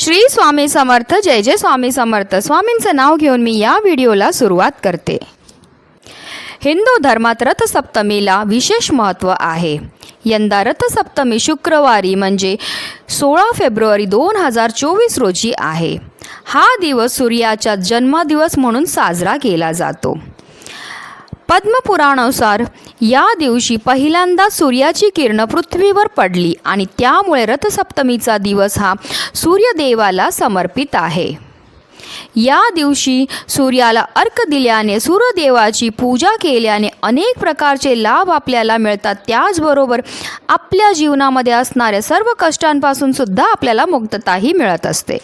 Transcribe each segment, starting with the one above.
श्री स्वामी समर्थ जय जय स्वामी समर्थ. स्वामींचं नाव घेऊन मी या व्हिडिओला सुरुवात करते. हिंदू धर्मात रथसप्तमीला विशेष महत्त्व आहे. यंदा रथसप्तमी शुक्रवारी म्हणजे सोळा फेब्रुवारी दोन हजार चोवीस रोजी आहे. हा दिवस सूर्याचा जन्मदिवस म्हणून साजरा केला जातो. पद्मपुराणानुसार या दिवशी पहिल्यांदा सूर्याची किरण पृथ्वीवर पडली आणि त्यामुळे रथसप्तमीचा दिवस हा सूर्यदेवाला समर्पित आहे. या दिवशी सूर्याला अर्क दिल्याने सूर्यदेवाची पूजा केल्याने अनेक प्रकारचे लाभ आपल्याला मिळतात. त्याचबरोबर आपल्या जीवनामध्ये असणाऱ्या सर्व कष्टांपासून सुद्धा आपल्याला मुक्तताही मिळत असते.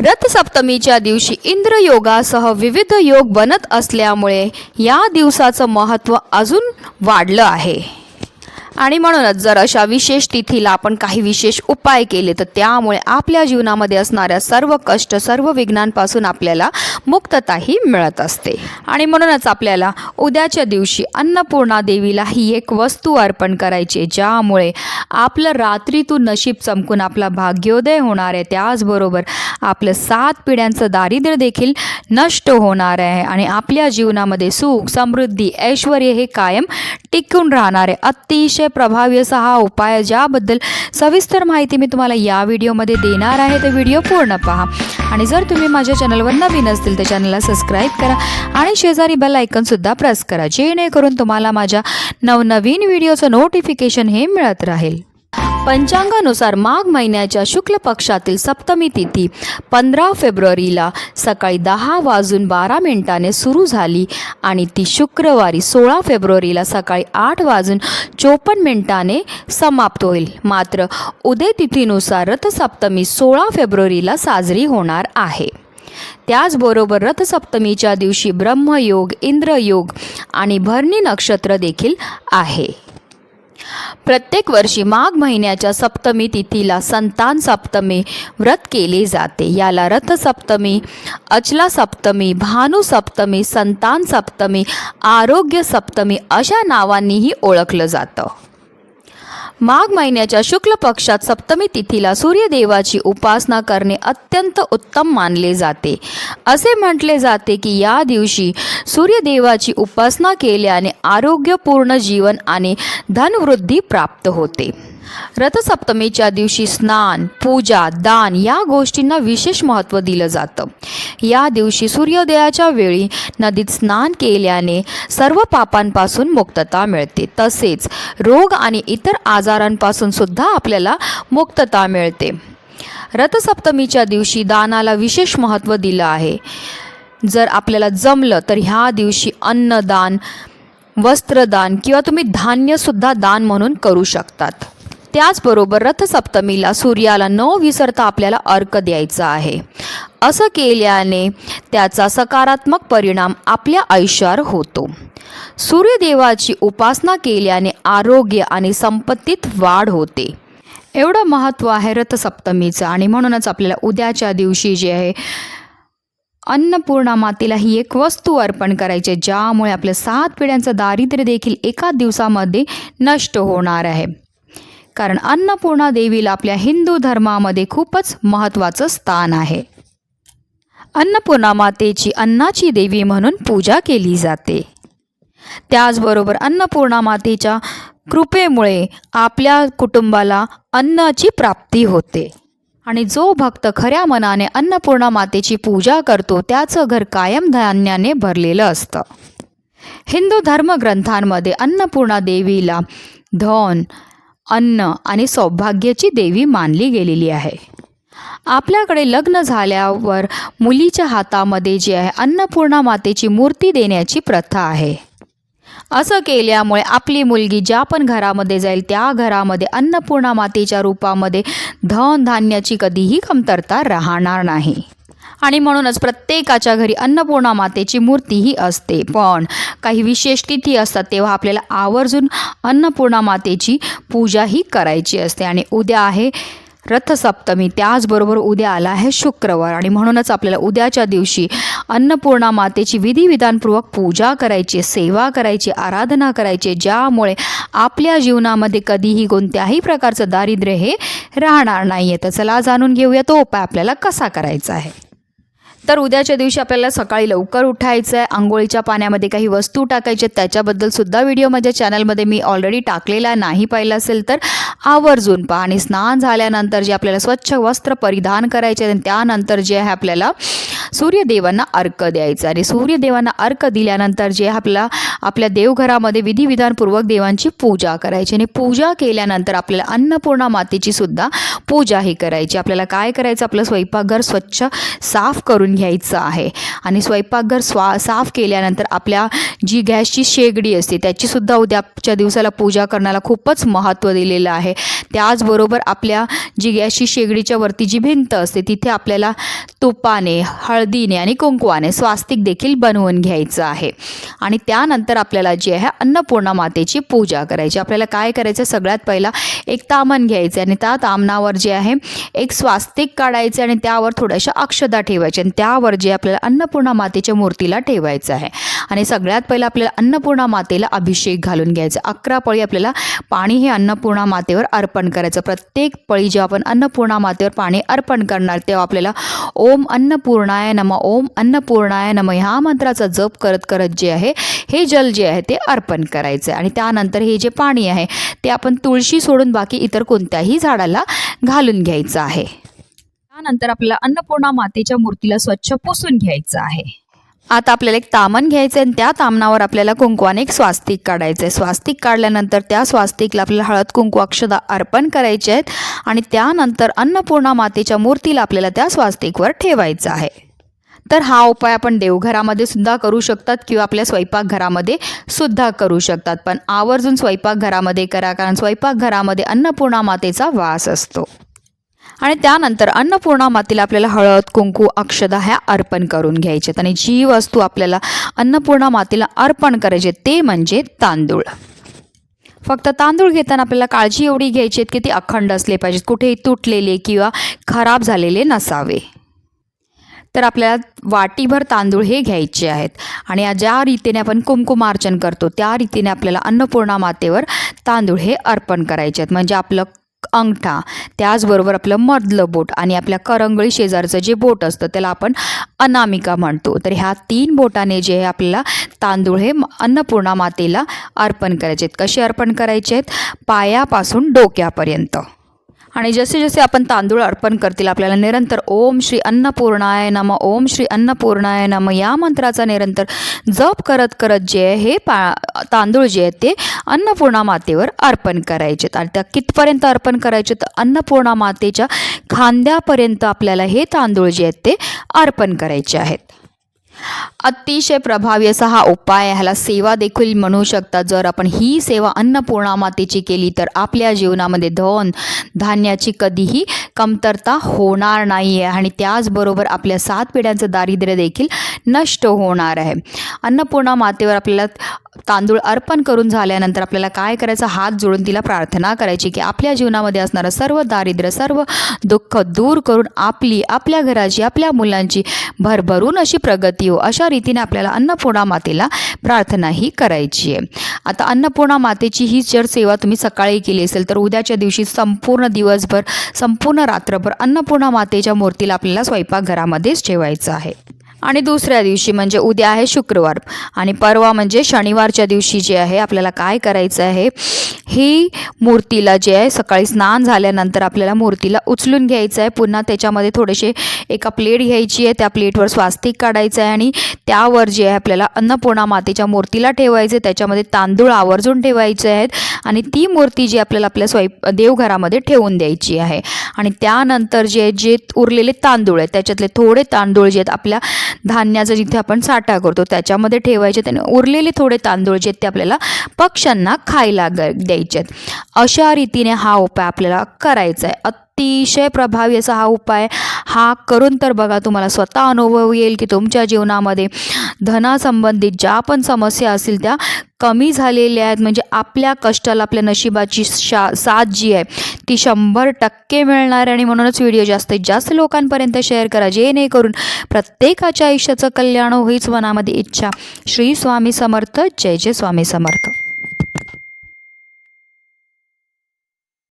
रथसप्तमीच्या दिवशी इंद्रयोगासह विविध योग बनत असल्यामुळे या दिवसाचं महत्त्व अजून वाढलं आहे. आणि म्हणूनच जर अशा विशेष तिथीला आपण काही विशेष उपाय केले तर त्यामुळे आपल्या जीवनामध्ये असणाऱ्या सर्व कष्ट सर्व विघ्नांपासून आपल्याला मुक्तताही मिळत असते. आणि म्हणूनच आपल्याला उद्याच्या दिवशी अन्नपूर्णा देवीला ही एक वस्तू अर्पण करायची आहे, ज्यामुळे आपलं रात्रीतून नशीब चमकून आपला भाग्योदय होणार आहे. त्याचबरोबर आपलं सात पिढ्यांचं दारिद्र्य देखील नष्ट होणार आहे आणि आपल्या जीवनामध्ये सुख समृद्धी ऐश्वर हे कायम टिकून राहणार आहे. अतिशय प्रभावी असा हा उपाय ज्याबद्दल सविस्तर माहिती मी तुम्हाला या व्हिडिओमध्ये देणार आहे. तर व्हिडिओ पूर्ण पहा. आणि जर तुम्ही माझ्या चॅनलवर नवीन असतील तर चॅनलला सबस्क्राईब करा आणि शेजारी बेल आयकनसुद्धा प्रेस करा जेणेकरून तुम्हाला माझ्या नवनवीन व्हिडिओचं नोटिफिकेशन हे मिळत राहील. पंचांगानुसार माघ महिन्याच्या शुक्ल पक्षातील सप्तमी तिथी पंधरा फेब्रुवारीला सकाळी दहा वाजून बारा मिनिटाने सुरू झाली आणि ती शुक्रवारी सोळा फेब्रुवारीला सकाळी आठ वाजून चोपन्न मिनिटाने समाप्त होईल. मात्र उदय तिथीनुसार रथसप्तमी सोळा फेब्रुवारीला साजरी होणार आहे. त्याचबरोबर रथसप्तमीच्या दिवशी ब्रह्मयोग इंद्रयोग आणि भरणी नक्षत्र देखील आहे. प्रत्येक वर्षी माघ महिन्याच्या सप्तमी तिथीला संतान सप्तमी व्रत केले जाते. याला रथसप्तमी अचला सप्तमी भानू सप्तमी संतान सप्तमी आरोग्य सप्तमी अशा नावांनीही ओळखलं जातं. माघ महिन्याच्या शुक्ल पक्षात सप्तमी तिथीला सूर्यदेवाची उपासना करणे अत्यंत उत्तम मानले जाते. असे म्हटले जाते की या दिवशी सूर्यदेवाची उपासना केल्याने आरोग्यपूर्ण जीवन आणि धनवृद्धी प्राप्त होते. रथसप्तमीच्या दिवशी स्नान पूजा दान या गोष्टींना विशेष महत्त्व दिलं जातं. या दिवशी सूर्योदयाच्या वेळी नदीत स्नान केल्याने सर्व पापांपासून मुक्तता मिळते. तसेच रोग आणि इतर आजारांपासून सुद्धा आपल्याला मुक्तता मिळते. रथसप्तमीच्या दिवशी दानाला विशेष महत्त्व दिलं आहे. जर आपल्याला जमलं तर ह्या दिवशी अन्नदान वस्त्रदान किंवा तुम्ही धान्यसुद्धा दान म्हणून करू शकतात. त्याचबरोबर रथसप्तमीला सूर्याला न विसरता आपल्याला अर्क द्यायचा आहे. असं केल्याने त्याचा सकारात्मक परिणाम आपल्या आयुष्यावर होतो. सूर्यदेवाची उपासना केल्याने आरोग्य आणि संपत्तीत वाढ होते. एवढं महत्त्व आहे रथसप्तमीचं आणि म्हणूनच आपल्याला उद्याच्या दिवशी जे आहे अन्नपूर्णा मातेला ही एक वस्तू अर्पण करायची ज्यामुळे आपल्या सात पिढ्यांचं दारिद्र्य देखील एका दिवसामध्ये नष्ट होणार आहे. कारण अन्नपूर्णा देवीला आपल्या हिंदू धर्मामध्ये खूपच महत्त्वाचं स्थान आहे. अन्नपूर्णा मातेची अन्नाची देवी म्हणून पूजा केली जाते. त्याचबरोबर अन्नपूर्णा मातेच्या कृपेमुळे आपल्या कुटुंबाला अन्नाची प्राप्ती होते. आणि जो भक्त खऱ्या मनाने अन्नपूर्णा मातेची पूजा करतो त्याचं घर कायम धान्याने भरलेलं असतं. हिंदू धर्मग्रंथांमध्ये अन्नपूर्णा देवीला धन अन्न आणि सौभाग्याची देवी मानली गेलेली आहे. आपल्याकडे लग्न झाल्यावर मुलीच्या हातामध्ये जे आहे अन्नपूर्णा मातेची मूर्ती देण्याची प्रथा आहे. असं केल्यामुळे आपली मुलगी ज्या पण घरामध्ये जाईल त्या घरामध्ये अन्नपूर्णा मातेच्या रूपामध्ये धन धान्याची कधीही कमतरता राहणार नाही. आणि म्हणूनच प्रत्येकाच्या घरी अन्नपूर्णा मातेची मूर्तीही असते. पण काही विशेष तिथी असतात तेव्हा आपल्याला आवर्जून अन्नपूर्णा मातेची पूजाही करायची असते. आणि उद्या आहे रथसप्तमी त्याचबरोबर उद्या आला आहे शुक्रवार. आणि म्हणूनच आपल्याला उद्याच्या दिवशी अन्नपूर्णा मातेची विधिविधानपूर्वक पूजा करायची सेवा करायची आराधना करायची ज्यामुळे आपल्या जीवनामध्ये कधीही कोणत्याही प्रकारचं दारिद्र्य हे राहणार नाही आहे तर चला जाणून घेऊया तो उपाय आपल्याला कसा करायचा आहे. तर उद्याच्या दिवशी आपल्याला सकाळी लवकर उठायचं आहे आंघोळीच्या पाण्यामध्ये काही वस्तू टाकायच्या त्याच्याबद्दल सुद्धा व्हिडिओ माझ्या चॅनलमध्ये मी ऑलरेडी टाकलेला नाही पाहिला असेल तर आवर्जून पहा. आणि स्नान झाल्यानंतर जे आपल्याला स्वच्छ वस्त्र परिधान करायचे आहे आणि त्यानंतर जे आहे आपल्याला सूर्यदेवांना अर्क द्यायचं आणि सूर्यदेवांना अर्क दिल्यानंतर जे आपला आपल्या देवघरामध्ये विधिविधानपूर्वक देवांची पूजा करायची. आणि पूजा केल्यानंतर आपल्याला अन्नपूर्णा मातेची सुद्धा पूजाही करायची. आपल्याला काय करायचं? आपलं स्वयंपाकघर स्वच्छ साफ करून घ्यायचं आहे. आणि स्वयंपाकघर स्वा साफ केल्यानंतर आपल्या जी गॅसची शेगडी असते त्याचीसुद्धा उद्याच्या दिवसाला पूजा करण्याला खूपच महत्त्व दिलेलं आहे. त्याचबरोबर आपल्या जी गॅसची शेगडीच्या वरती जी भिंत असते तिथे आपल्याला तुपाने हळदीने आणि कुंकवाने स्वास्तिक देखील बनवून घ्यायचं आहे. आणि त्यानंतर आपल्याला जी आहे अन्नपूर्णा मातेची पूजा करायची. आपल्याला काय करायचं? सगळ्यात पहिला एक तामण घ्यायचं आणि त्या तामणावर जे आहे एक स्वास्तिक काढायचे आणि त्यावर थोड्याशा अक्षदा ठेवायच्या आणि त्या त्यावर जे आपल्याला अन्नपूर्णा मातेच्या मूर्तीला ठेवायचं आहे. आणि सगळ्यात पहिलं आपल्याला अन्नपूर्णा मातेला अभिषेक घालून घ्यायचा. अकरा पळी आपल्याला पाणी हे अन्नपूर्णा मातेवर अर्पण करायचं. प्रत्येक पळी जेव्हा आपण अन्नपूर्णा मातेवर पाणी अर्पण करणार तेव्हा आपल्याला ओम अन्नपूर्णाय नम ओम अन्नपूर्णाय नम ह्या मंत्राचा जप करत करत जे आहे हे जल जे आहे ते अर्पण करायचं आहे आणि त्यानंतर हे जे पाणी आहे ते आपण तुळशी सोडून बाकी इतर कोणत्याही झाडाला घालून घ्यायचं आहे. त्यानंतर आपल्याला अन्नपूर्णा मातेच्या मूर्तीला स्वच्छ पुसून घ्यायचं आहे. आता आपल्याला एक तामण घ्यायचं आहे आणि त्या तामणावर आपल्याला कुंकवाने एक स्वास्तिक काढायचं आहे स्वास्तिक काढल्यानंतर त्या स्वास्तिकला आपल्याला हळद कुंकू अक्षदा अर्पण करायचे आहेत आणि त्यानंतर अन्नपूर्णा मातेच्या मूर्तीला आपल्याला त्या स्वास्तिकवर ठेवायचं आहे. तर हा उपाय आपण देवघरामध्ये सुद्धा करू शकतात किंवा आपल्या स्वयंपाकघरामध्ये सुद्धा करू शकतात. पण आवर्जून स्वयंपाकघरामध्ये करा कारण स्वयंपाकघरामध्ये अन्नपूर्णा मातेचा वास असतो. आणि त्यानंतर अन्नपूर्णा मातीला आपल्याला हळद कुंकू अक्षदा ह्या अर्पण करून घ्यायच्यात आणि जी वस्तू आपल्याला अन्नपूर्णा मातेला अर्पण करायचे ते म्हणजे तांदूळ. फक्त तांदूळ घेताना आपल्याला काळजी एवढी घ्यायची आहेत की ते अखंड असले पाहिजेत. कुठेही तुटलेले किंवा खराब झालेले नसावे. तर आपल्याला वाटीभर तांदूळ हे घ्यायचे आहेत. आणि ज्या रीतीने आपण कुमकुमार्चन करतो त्या रीतीने आपल्याला अन्नपूर्णा मातेवर तांदूळ हे अर्पण करायचे आहेत. म्हणजे आपलं अंगठा त्याचबरोबर आपलं मधलं बोट आणि आपल्या करंगळी शेजारचं जे बोट असतं त्याला आपण अनामिका म्हणतो. तर ह्या तीन बोटाने जे आहे आपल्याला तांदूळ हे अन्नपूर्णा मातेला अर्पण करायचे आहेत. कसे अर्पण करायचे आहेत? पायापासून डोक्यापर्यंत. आणि जसे जसे आपण तांदूळ अर्पण करतील आपल्याला निरंतर ओम श्री अन्नपूर्णाय नम ओम श्री अन्नपूर्णाय नम या मंत्राचा निरंतर जप करत करत जे आहे हे पा तांदूळ जे आहेत ते अन्नपूर्णा मातेवर अर्पण करायचे. आणि त्या कितपर्यंत अर्पण करायचे? तर अन्नपूर्णा मातेच्या खांद्यापर्यंत आपल्याला हे तांदूळ जे आहेत ते अर्पण करायचे आहेत. अतिशय प्रभावी असा हा उपाय ह्याला सेवा देखील म्हणू शकतात. जर आपण ही सेवा अन्नपूर्णा मातेची केली तर आपल्या जीवनामध्ये धन धान्याची कधीही कमतरता होणार नाही आहे आणि त्याचबरोबर आपल्या सात पिढ्यांचं दारिद्र्य देखील नष्ट होणार आहे. अन्नपूर्णा मातेवर आपल्याला तांदूळ अर्पण करून झाल्यानंतर आपल्याला काय करायचं? हात जोडून तिला प्रार्थना करायची की आपल्या जीवनामध्ये असणारं सर्व दारिद्र्य सर्व दुःख दूर करून आपली आपल्या घराची आपल्या मुलांची भरभरून अशी प्रगती हो. अशा रीतीने आपल्याला अन्नपूर्णा मातेला प्रार्थना ही करायची आहे. आता अन्नपूर्णा मातेची ही जर सेवा तुम्ही सकाळी केली असेल तर उद्याच्या दिवशी संपूर्ण दिवसभर संपूर्ण रात्रभर अन्नपूर्णा मातेच्या मूर्तीला आपल्याला स्वयंपाकघरामध्येच ठेवायचं आहे. आणि दुसऱ्या दिवशी म्हणजे उद्या आहे शुक्रवार. आणि परवा म्हणजे शनिवारच्या दिवशी जे आहे आपल्याला काय करायचं आहे ही मूर्तीला जे आहे सकाळी स्नान झाल्यानंतर आपल्याला मूर्तीला उचलून घ्यायचं आहे. पुन्हा त्याच्यामध्ये थोडेसे एका प्लेट घ्यायची आहे त्या प्लेटवर स्वास्तिक काढायचं आहे आणि त्यावर जे आहे आपल्याला अन्नपूर्णा मातेच्या मूर्तीला ठेवायचे त्याच्यामध्ये तांदूळ आवर्जून ठेवायचे आहेत आणि ती मूर्ती जी आपल्याला आपल्या स्वयं देवघरामध्ये ठेवून द्यायची आहे. आणि त्यानंतर जे जे उरलेले तांदूळ आहेत त्याच्यातले थोडे तांदूळ जे आहेत आपल्या धान्याचा जिथे आपण साठा करतो त्याच्यामध्ये ठेवायचे त्याने उरलेले थोडे तांदूळ जे ते आपल्याला पक्ष्यांना खायला ग द्यायचे आहेत अशा रीतीने हा उपाय आपल्याला करायचा आहे. अतिशय प्रभावी असा हा उपाय हा करून तर बघा तुम्हाला स्वतः अनुभव येईल की तुमच्या जीवनामध्ये धनासंबंधित ज्या पण समस्या असतील त्या कमी झालेल्या आहेत. म्हणजे आपल्या कष्टाला आपल्या नशिबाची शा साथ जी आहे ती शंभर टक्के मिळणार आहे आणि म्हणूनच व्हिडिओ जास्तीत जास्त लोकांपर्यंत शेअर करा. जेणेकरून प्रत्येकाच्या आयुष्याचं कल्याण होईच मनामध्ये इच्छा. श्री स्वामी समर्थ. जय जय स्वामी समर्थ.